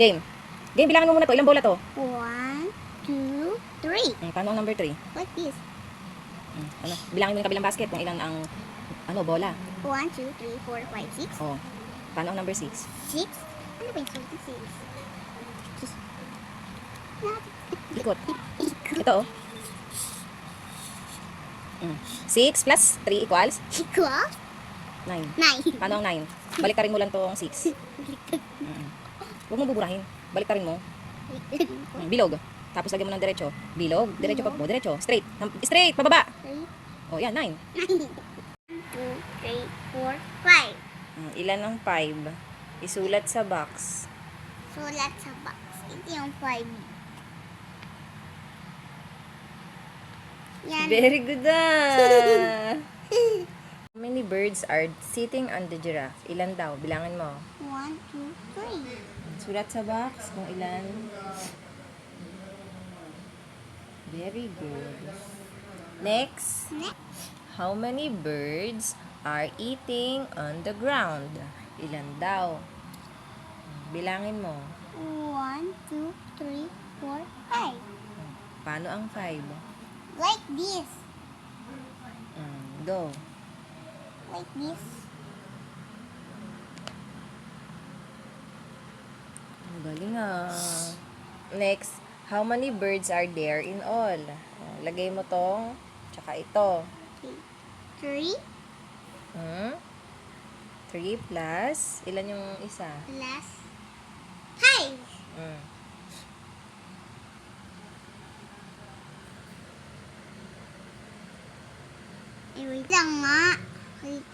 Game. Game, bilangin mo muna to. Ilang bola to? One, two, three. Hmm, paano ang number 3? Like this. Hmm, ano? Bilangin mo yung kabilang basket kung ilan ang ano, bola. One, two, three, four, five, six. Oh. Paano ang number 6? Six? Ano ba yung six? Six. Six. Ikot. Ito oh. Mm. 6 plus 3 equals Equal? 9. Nine. Paano ang 9? Baliktarin mo lang tong 6. Mm. Huwag mo buburahin. Baliktarin mo. Mm, Bilog. Tapos lagyan mo ng diretso. Bilog. Diretso pa mo. Diretso. Straight. Straight. Pababa. Three. O yan, 9. Nine. One, two, three, four, five. Mm, Ilan ang 5? Isulat sa box. Sulat sa box. Ito yung five. Yan. Very good ah. How many birds are sitting on the giraffe? Ilan daw? Bilangin mo. One, two, three. Sulat sa box kung ilan. Very good. Next. How many birds are eating on the ground? Ilan daw? Bilangin mo. One, two, three, four, five. Paano ang five? Like this. Mm, go. Like this. Ang galing ah. Next, how many birds are there in all? Oh, Lagay mo tong, tsaka ito. Three Hmm? 3 plus, ilan yung isa? plus five. Mm. Eh, wait lang nga. Wait.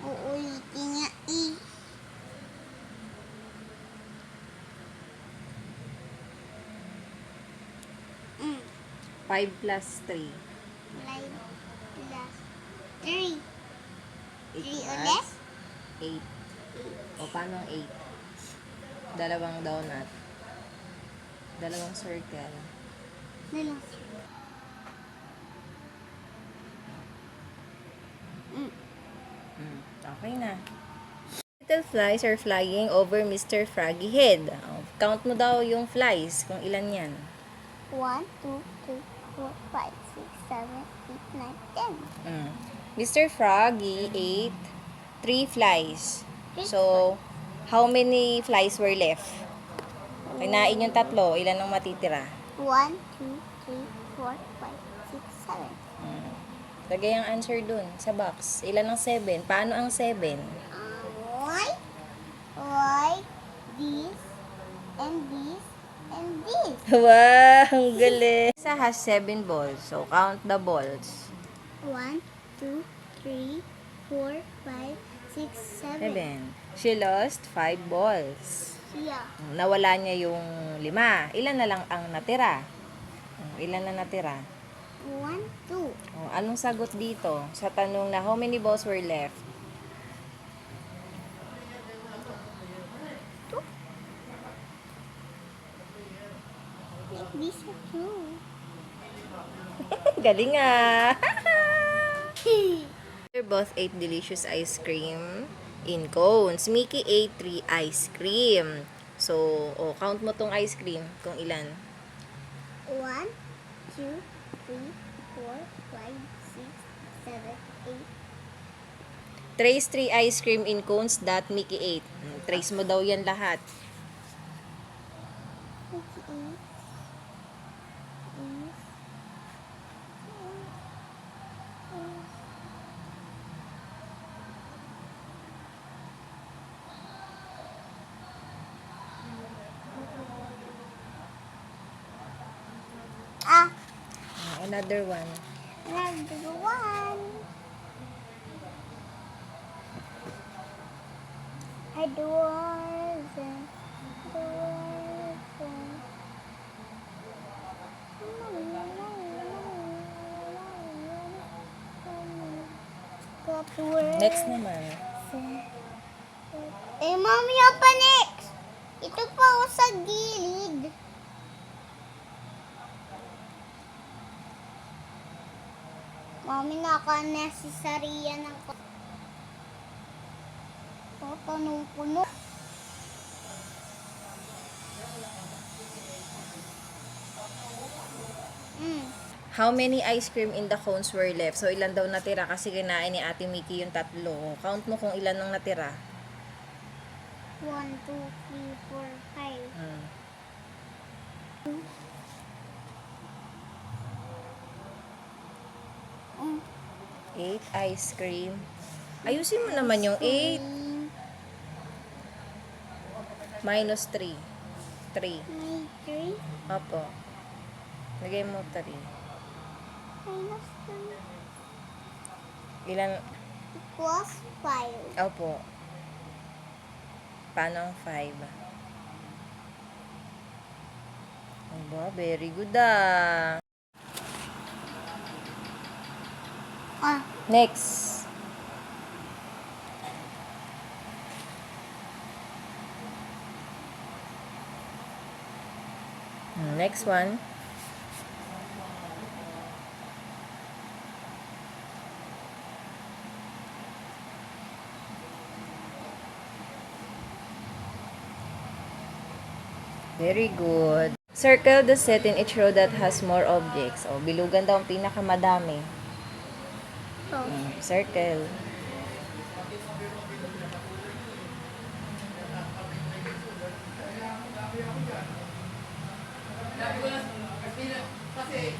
Uulitin niya eh. 5 plus 3. Five plus three. Three ulit? Equals 8. O, paano ang 8? Dalawang donut. Dalawang circle. Dalawa. Mm. Mm, okay na. Little flies are flying over Mr. Froggy Head. Oh, count mo daw yung flies, kung ilan yan. One, two, four, five, six, seven, eight, nine, ten. Mm. Mr. Froggy ate three flies. So, how many flies were left? Kinain yung tatlo, ilan ang matitira? One, two, three, four, five, six, seven. Mm. Lagay ang answer dun sa box. Ilan ang 7? Paano ang 7? Um, why? Why? This, and this, and this. Wow, ang galing. Isa has 7 balls. So, count the balls. One, two, three, four, five, six, seven. 7. She lost 5 balls. Yeah. Nawala niya yung 5. Ilan na lang ang natira? Ilan na natira? One, two. Oh, anong sagot dito? Sa tanong na how many balls were left? Like this are two. Galing ah! They both ate delicious ice cream in cones. Mickey ate 3 ice cream. So, oh, count mo tong ice cream kung ilan. One, two, three, four, five, six, seven, eight. Trace 3 ice cream in cones that Mickey ate. Hmm, Trace mo daw yan lahat. Eight, eight, eight, Ah, Oh, Another one. another one. I one. Next naman. Eh, mami, pa next. Ito pa ako sa gilid. amin naka-necessary yan ang oh, punong-puno. Mm. How many ice cream in the cones were left? So, ilan daw natira kasi ginain ni Ate Mickey yung tatlo. Count mo kung ilan ang natira. 1, 2, 3, 4, 5. Mm. Eight ice cream. Ayusin mo naman yung eight. Three, Minus three. Three. nine, three, Opo. Lagay mo three. minus three Ilan? equals five. Opo. Paano ang five? Aba, very good ah. Ah, Next. Next one. Very good. Circle the set in each row that has more objects. O, bilugan daw ang pinakamadami. Oh. Mm, Circle.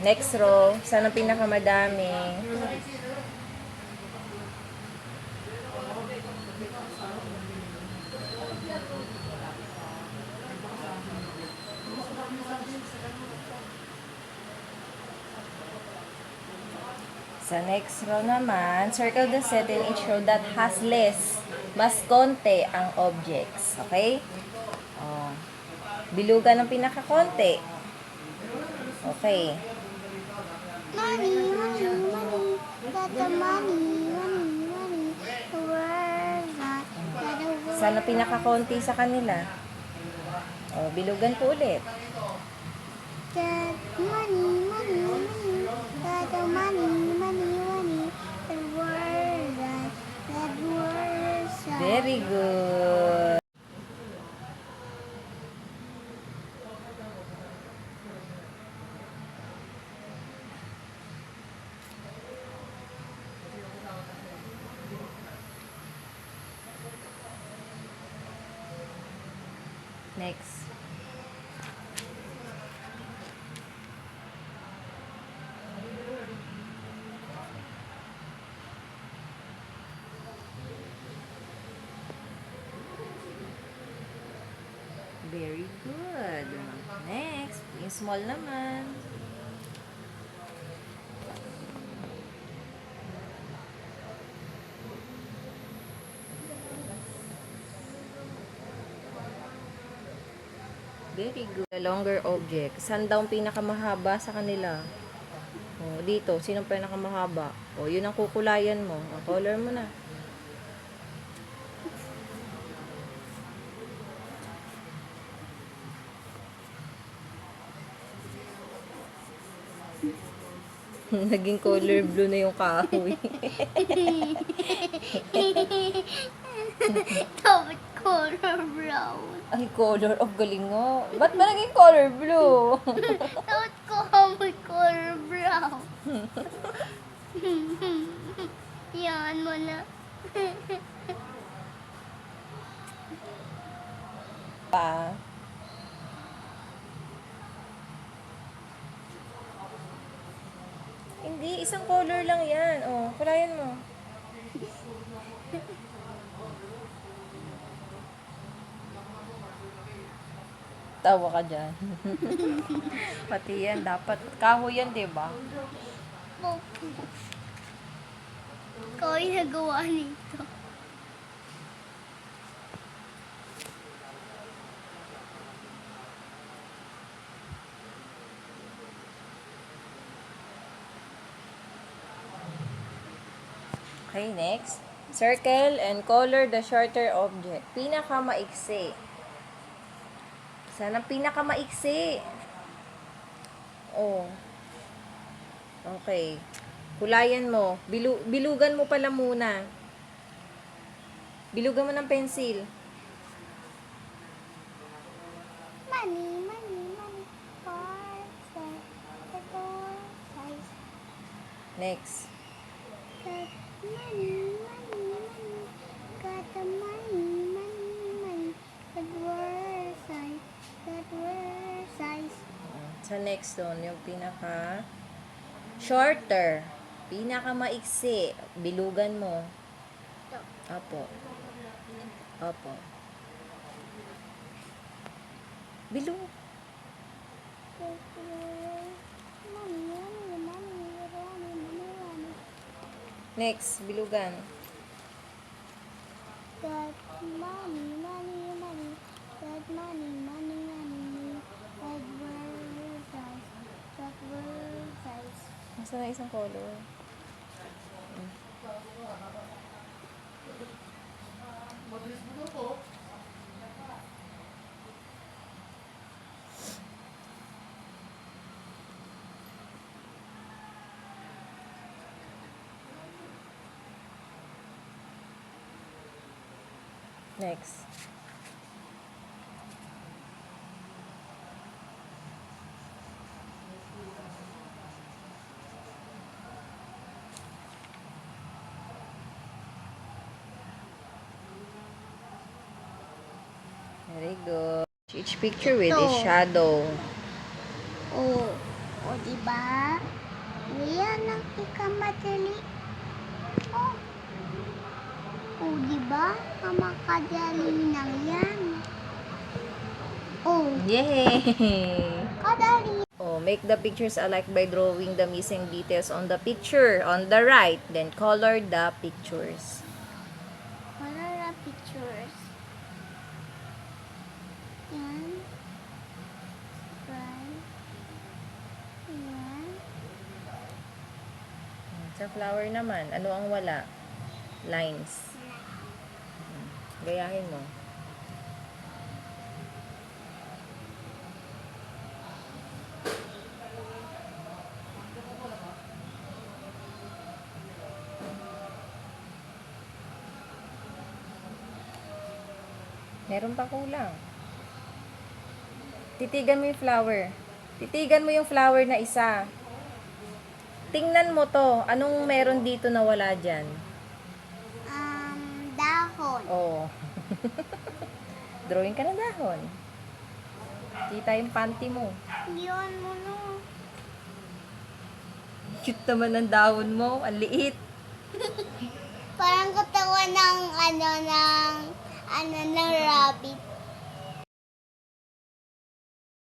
Next row, saan ang pinakamadami? Sa next row naman, circle the set in each row that has less. Mas konti ang objects. Okay? Oh. Bilugan ng pinakakonti. Okay. Money, money, money, got the money, money, money. Where's that? Got the ang pinakakonti sa kanila? Oh, bilugan po ulit. Got money, Very good. Next. Small naman. Very good. Longer object. Saan daw ang pinakamahaba sa kanila? Oh, dito, sino ang pinakamahaba? Oh, yun ang kukulayan mo. Oh, color mo na. Naging color blue na yung kahoy. Dapat color brown. Ay, color of galing nga. Ba't ba naging color blue? Dapat ko color brown. Yan mo na. pa. Hindi, isang color lang yan. Oh, kulayan mo. Tawa ka dyan. Pati yan, dapat. Kahoy yan, di ba? Opo. Ikaw ay nagawa nito. Okay, next. Circle and color the shorter object. Pinaka-maiksi. Saan ang pinaka-maiksi? Oh. Okay. Kulayan mo. Bilu bilugan mo pala muna. Bilugan mo ng pencil. Money, money, money. Four, seven, four, five, Next. Got money, money, money. Got the money, money, money. Got word size. Got word size. Sa next doon, yung pinaka shorter. Pinaka maiksi. Bilugan mo. Opo. Opo. Bilog. Got word. Money, money, money, money, money, money. Next, bilugan. Got money, money, money. Got money, money, money. Got word size. Got word Nasa na isang color? Next. Very good. Each picture with a Ito. shadow. Oh, o diba? Yan ang ikamadali. Oh. Oh, diba? Ang makadali lang yan. Oh, Yay! kadali. Oh, make the pictures alike by drawing the missing details on the picture on the right. Then color the pictures. What are the pictures? Yan. Right. Yan. Sa flower naman, ano ang wala? Lines. Gayahin mo. Meron pa kulang. Titigan mo yung flower. Titigan mo yung flower na isa. Tingnan mo to. Anong meron dito na wala dyan? Um, dahon. Oo. Drawing ka ng dahon. Kita yung panty mo. Yun mo no. Cute naman ng dahon mo. Ang liit. Parang katawan ng ano ng ano ng rabbit.